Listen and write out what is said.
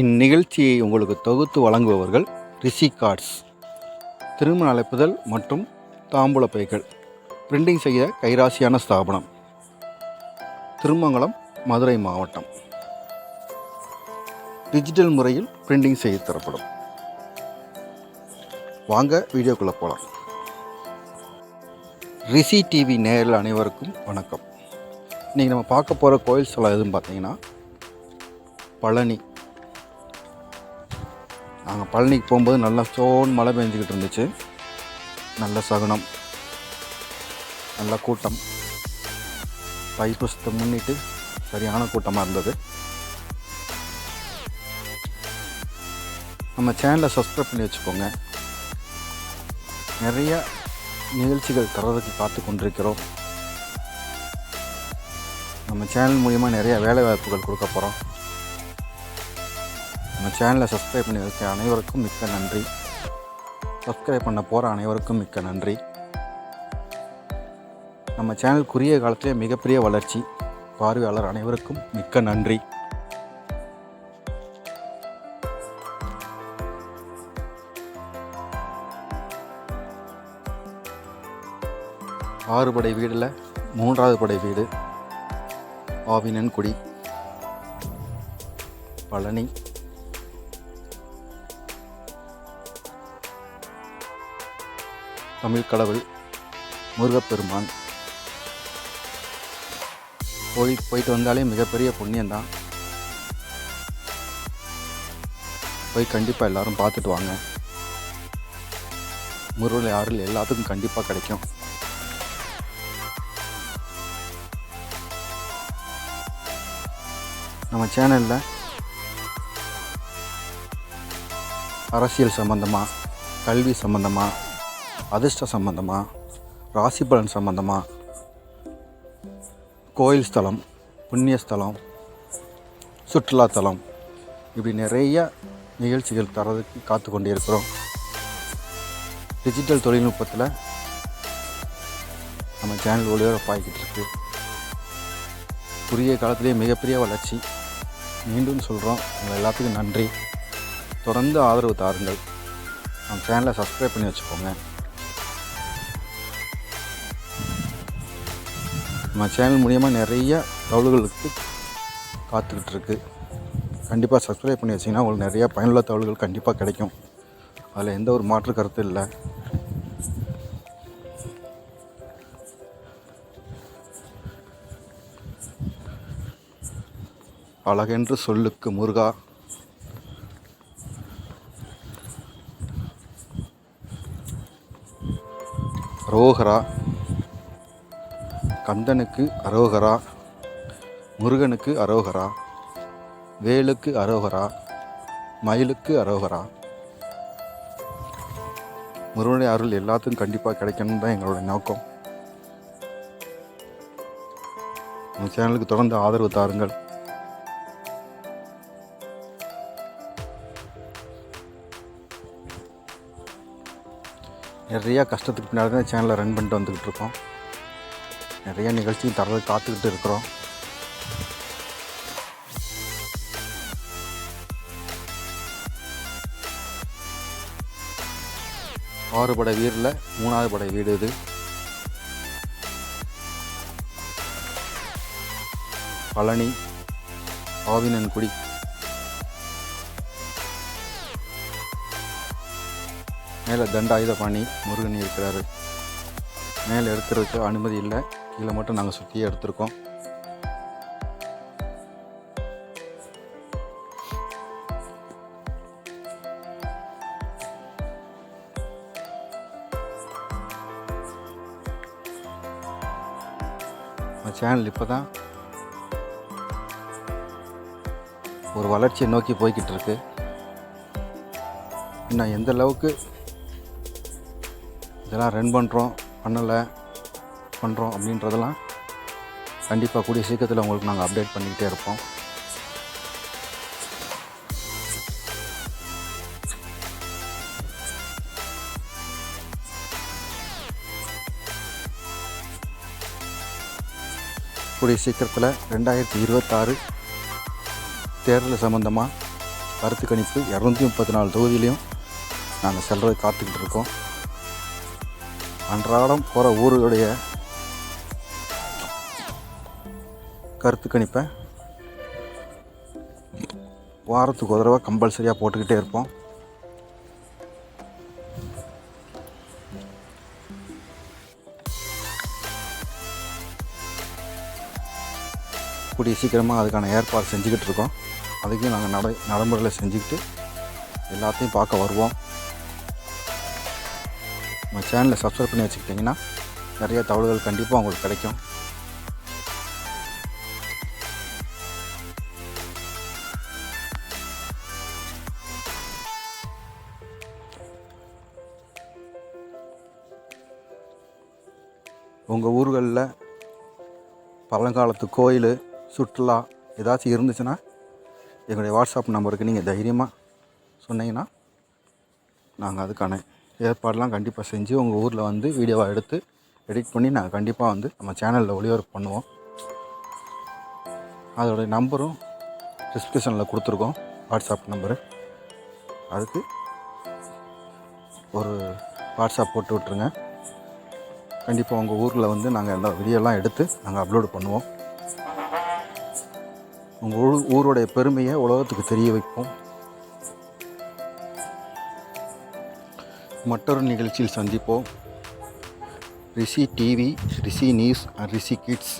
இந்நிகழ்ச்சியை உங்களுக்கு தொகுத்து வழங்குபவர்கள் ரிஷி கார்ட்ஸ் திருமண அழைப்புதல் மற்றும் தாம்பூல பைகள். பிரிண்டிங் செய்ய கைராசியான ஸ்தாபனம். திருமங்கலம் மதுரை மாவட்டம். டிஜிட்டல் முறையில் பிரிண்டிங் செய்து தரப்படும். வாங்க வீடியோக்குள்ளே போகலாம் ரிஷி டிவி நேரில் அனைவருக்கும் வணக்கம். இன்றைக்கி நம்ம பார்க்க போகிற கோயில் ஸ்தலம் எதுன்னு பார்த்தீங்கன்னா பழனி. நாங்கள் பழனிக்கு போகும்போது நல்லா சோன் மழை பெஞ்சிக்கிட்டு இருந்துச்சு. நல்ல சகுனம். நல்ல கூட்டம். தைப்பூசத்தை முன்னிட்டு சரியான கூட்டமாக இருந்தது. நம்ம சேனலை சப்ஸ்கிரைப் பண்ணி வச்சுக்கோங்க. நிறைய நிகழ்ச்சிகள் தர்றதுக்கு காத்து கொண்டிருக்கிறோம். நம்ம சேனல் மூலிமா நிறைய வேலை வாய்ப்புகள் கொடுக்க போகிறோம் நம்ம சேனலை சப்ஸ்கிரைப் பண்ணி வைக்க அனைவருக்கும் மிக்க நன்றி. சப்ஸ்கிரைப் பண்ண போகிற அனைவருக்கும் மிக்க நன்றி. நம்ம சேனல் குறுகிய காலத்திலே மிகப்பெரிய வளர்ச்சி. பார்வையாளர் அனைவருக்கும் மிக்க நன்றி. ஆறு படை வீடில் மூன்றாவது படை வீடு. ஆவினன்குடி பழனி. தமிழ் கடவுள் முருகப்பெருமான். கோயில் போயிட்டு வந்தாலே மிகப்பெரிய புண்ணியம்தான். போய் கண்டிப்பாக எல்லாரும் பார்த்துட்டு வாங்க. முருகலை ஆறில் எல்லாத்துக்கும் கண்டிப்பாக கிடைக்கும். நம்ம சேனலில் அரசியல் சம்மந்தமாக கல்வி சம்மந்தமாக அதிர்ஷ்ட சம்மந்தமாக ராசி பலன் சம்மந்தமாக கோயில் ஸ்தலம் புண்ணிய ஸ்தலம் சுற்றுலாத்தலம் இப்படி நிறைய நிகழ்ச்சிகள் தரதுக்கு காத்து கொண்டு இருக்கிறோம் டிஜிட்டல் தொழில்நுட்பத்தில் நம்ம சேனல் ஒளிபரப்பாகிக்கிட்டு இருக்கு. குறுகிய காலத்திலேயே மிகப்பெரிய வளர்ச்சி. மீண்டும் சொல்கிறோம் உங்கள் எல்லாத்துக்கும் நன்றி. தொடர்ந்து ஆதரவு தாருங்கள். நம்ம சேனலை சப்ஸ்கிரைப் பண்ணி வச்சுக்கோங்க. நம்ம சேனல் மூலியமாக நிறைய தகவல்களுக்கு காத்துக்கிட்டு இருக்கு கண்டிப்பாக சப்ஸ்கிரைப் பண்ணி வச்சிங்கன்னா உங்களுக்கு நிறைய பயனுள்ள தகவல்கள் கண்டிப்பாக கிடைக்கும். அதில் எந்த ஒரு மாற்று கருத்து இல்லை. அழகென்று சொல்லுக்கு முருகா. ரோஹரா கந்தனுக்கு அரோகரா முருகனுக்கு அரோகரா வேலுக்கு அரோகரா மயிலுக்கு அரோகரா. முருகனுடைய அருள் எல்லாத்துக்கும் கண்டிப்பாக கிடைக்கணும் தான் எங்களோட நோக்கம். நம்ம சேனலுக்கு தொடர்ந்து ஆதரவு தாருங்கள். நிறையா கஷ்டத்துக்கு பின்னாடி தான் சேனலை ரன் பண்ணிட்டு வந்துக்கிட்டு இருக்கோம். நிறைய நிகழ்ச்சியும் தரது காத்துக்கிட்டு இருக்கிறோம். ஆறு படை வீரில் மூணாவது படை வீடு இது. பழனி ஆவினன்குடி. மேலே தண்டாயுதபாணி முருகன் இருக்கிறாரு. மேலே எடுக்கிறதுக்கு அனுமதி இல்லை. கீழே மட்டும் நாங்கள் சுற்றியே எடுத்திருக்கோம். சேனல் இப்போ தான் ஒரு வளர்ச்சியை நோக்கி போய்கிட்டு இருக்கு. இன்னும் எந்த அளவுக்கு இதெல்லாம் ரன் பண்ணுறோம் பண்ணலை பண்ணுறோம் அப்படின்றதெல்லாம் கண்டிப்பாக கூடிய சீக்கிரத்தில் உங்களுக்கு நாங்கள் அப்டேட் பண்ணிக்கிட்டே இருப்போம். கூடிய சீக்கிரத்தில் ரெண்டாயிரத்தி இருபத்தாறு தேர்தல் சம்மந்தமாக கருத்து கணிப்பு இரநூத்தி முப்பத்தி நாலு தொகுதியிலையும் நாங்கள் செல்றது காத்துக்கிட்டு இருக்கோம். அன்றாடம் போகிற ஊருடைய கருத்து கணிப்பை. வாரத்துக்கு ஒரு தடவை கம்பல்சரியாக போட்டுக்கிட்டே இருப்போம். கூடிய சீக்கிரமாக அதுக்கான ஏற்பாடு செஞ்சுக்கிட்டு இருக்கோம். அதுக்கும் நாங்கள் நட நடைமுறையில் செஞ்சுக்கிட்டு எல்லாத்தையும் பார்க்க வருவோம். நம்ம சேனலை சப்ஸ்கிரைப் பண்ணி வச்சுக்கிட்டிங்கன்னா நிறைய தகவல்கள் கண்டிப்பாக உங்களுக்கு கிடைக்கும். உங்கள் ஊர்களில் பழங்காலத்து கோயில் சுற்றுலா ஏதாச்சும் இருந்துச்சுன்னா எங்களுடைய வாட்ஸ்அப் நம்பருக்கு நீங்கள் தைரியமாக சொன்னீங்கன்னா நாங்கள் அதுக்கான ஏற்பாடெலாம் கண்டிப்பாக செஞ்சு உங்கள் ஊரில் வந்து வீடியோவாக எடுத்து எடிட் பண்ணி நாங்கள் கண்டிப்பாக வந்து நம்ம சேனலில் ஒளிபரப்பு பண்ணுவோம். அதோடைய நம்பரும் டிஸ்கிரிப்ஷனில் கொடுத்துருக்கோம் வாட்ஸ்அப் நம்பரு. அதுக்கு ஒரு வாட்ஸ்அப் போட்டு விட்ருங்க கண்டிப்பாக உங்கள் ஊரில் வந்து நாங்கள் எல்லா வீடியோலாம் எடுத்து நாங்கள் அப்லோடு பண்ணுவோம். உங்கள் ஊர் ஊருடைய பெருமையை உலகத்துக்கு தெரிய வைப்போம். மற்றொரு நிகழ்ச்சியில் சந்திப்போம். Rishi TV Rishi news and Rishi kids